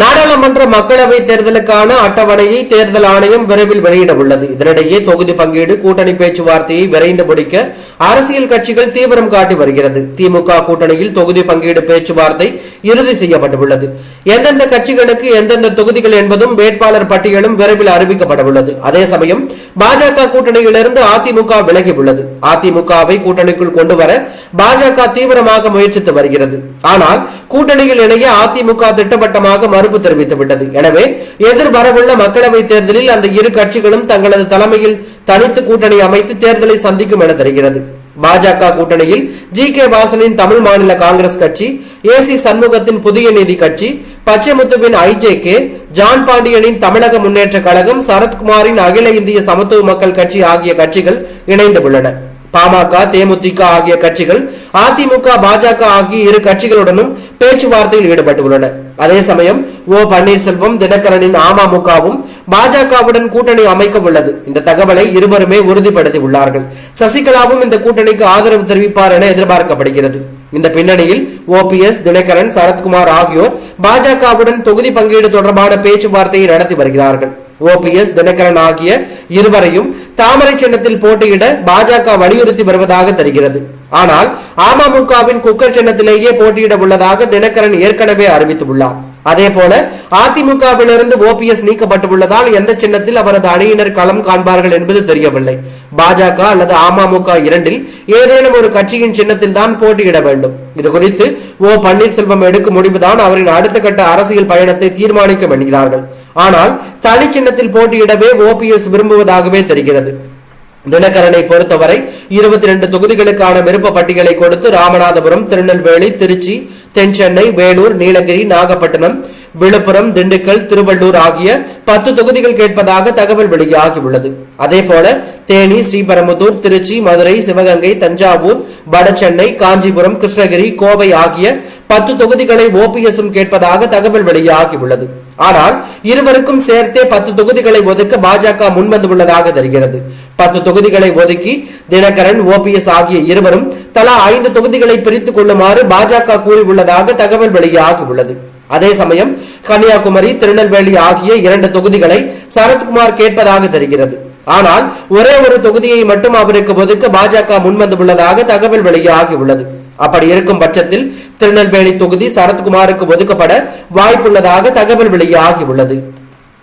நாடாளுமன்ற மக்களவை தேர்தலுக்கான அட்டவணையை தேர்தல் ஆணையம் விரைவில் வெளியிட உள்ளது. இதனிடையே தொகுதி பங்கீடு கூட்டணி பேச்சுவார்த்தையை விரைந்து முடிக்க அரசியல் கட்சிகள் தீவிரம் காட்டி வருகிறது. திமுக கூட்டணியில் தொகுதி பங்கீடு பேச்சுவார்த்தை இறுதி செய்யப்பட்டுள்ளது. எந்தெந்த கட்சிகளுக்கு எந்தெந்த தொகுதிகள் என்பதும் வேட்பாளர் பட்டியலும் விரைவில் அறிவிக்கப்பட உள்ளது. அதே சமயம் பாஜக கூட்டணியிலிருந்து அதிமுக விலகி உள்ளது அதிமுகவை கூட்டணிக்குள் கொண்டு வர பாஜக தீவிரமாக முயற்சித்து வருகிறது. ஆனால் கூட்டணியில் இணைய அதிமுக திட்டவட்டமாக மறுப்பு தெரிவித்து விட்டது. எனவே எதிர்வரவுள்ள மக்களவை தேர்தலில் அந்த இரு கட்சிகளும் தங்களது தலைமையில் தனித்து கூட்டணி அமைத்து தேர்தலை சந்திக்கும் என தெரிகிறது. பாஜக கூட்டணியில் ஜி கே வாசனின் தமிழ் மாநில காங்கிரஸ் கட்சி ஏ சி சண்முகத்தின் புதிய நீதி கட்சி பச்சைமுத்துவின் ஐஜேகே ஜான் பாண்டியனின் தமிழக முன்னேற்ற கழகம் சரத்குமாரின் அகில இந்திய சமத்துவ மக்கள் கட்சி ஆகிய கட்சிகள் இணைந்து உள்ளன பாமக தேமுதிக ஆகிய கட்சிகள் அதிமுக பாஜக ஆகிய இரு கட்சிகளுடனும் பேச்சுவார்த்தையில் ஈடுபட்டுள்ளன. அதே சமயம் ஓ. பன்னீர்செல்வம் தினகரனின் அமமுகவும் பாஜகவுடன் கூட்டணி அமைக்க உள்ளது இந்த தகவலை இருவருமே உறுதிப்படுத்தி உள்ளார்கள் சசிகலாவும் இந்த கூட்டணிக்கு ஆதரவு தெரிவிப்பார் என எதிர்பார்க்கப்படுகிறது. இந்த பின்னணியில் ஓபிஎஸ் தினகரன் சரத்குமார் ஆகியோர் பாஜகவுடன் தொகுதி பங்கீடு தொடர்பான பேச்சுவார்த்தையை நடத்தி வருகிறார்கள். ஓபிஎஸ் தினகரன் ஆகிய இருவரையும் தாமரை சின்னத்தில் போட்டியிட பாஜக வலியுறுத்தி வருவதாக தெரிகிறது. ஆனால் அமமுகவின் குக்கர் சின்னத்திலேயே போட்டியிட உள்ளதாக தினகரன் ஏற்கனவே அறிவித்துள்ளார். அதே போல அதிமுகவிலிருந்து ஓபிஎஸ் நீக்கப்பட்டுள்ளதால் எந்த சின்னத்தில் அவரது அணியினர் களம் காண்பார்கள் என்பது தெரியவில்லை. பாஜக அல்லது அமமுக இரண்டில் ஏதேனும் ஒரு கட்சியின் சின்னத்தில் தான் போட்டியிட வேண்டும். இது குறித்து ஓ பன்னீர்செல்வம் எடுக்கும் முடிவுதான் அவரின் அடுத்த கட்ட அரசியல் பயணத்தை தீர்மானிக்கும் என்கிறார்கள். ஆனால் தனி சின்னத்தில் போட்டியிடவே ஓபிஎஸ் விரும்புவதாகவே தெரிகிறது. தினகரனை பொறுத்தவரை இருபத்தி ரெண்டு தொகுதிகளுக்கான விருப்ப பட்டியலை கொடுத்து ராமநாதபுரம் திருநெல்வேலி திருச்சி தென் சென்னை வேலூர் நீலகிரி நாகப்பட்டினம் விழுப்புரம் திண்டுக்கல் திருவள்ளூர் ஆகிய பத்து தொகுதிகள் கேட்பதாக தகவல் வெளியாகியுள்ளது. அதே போல தேனி ஸ்ரீபெரும்புதூர் திருச்சி மதுரை சிவகங்கை தஞ்சாவூர் வடசென்னை காஞ்சிபுரம் கிருஷ்ணகிரி கோவை ஆகிய பத்து தொகுதிகளை ஓபிஎஸும் கேட்பதாக தகவல் வெளியாகியுள்ளது. ஆனால் இருவருக்கும் சேர்த்தே பத்து தொகுதிகளை ஒதுக்க பாஜக முன்வந்துள்ளதாக தெரிகிறது. பத்து தொகுதிகளை ஒதுக்கி தினகரன் ஓபிஎஸ் ஆகிய இருவரும் தலா ஐந்து தொகுதிகளை பிரித்துக் கொள்ளுமாறு பாஜக கூறியுள்ளதாக தகவல் வெளியாகியுள்ளது. அதே சமயம் கன்னியாகுமரி திருநெல்வேலி ஆகிய இரண்டு தொகுதிகளை சரத்குமார் கேட்பதாக தெரிகிறது. ஆனால் ஒரே ஒரு தொகுதியை மட்டும் அவருக்கு ஒதுக்க பாஜக முன்வந்துள்ளதாக தகவல் வெளியாகியுள்ளது. அப்படி இருக்கும் பட்சத்தில் திருநெல்வேலி தொகுதி சரத்குமாருக்கு ஒதுக்கப்பட வாய்ப்புள்ளதாக தகவல் வெளியாகியுள்ளது.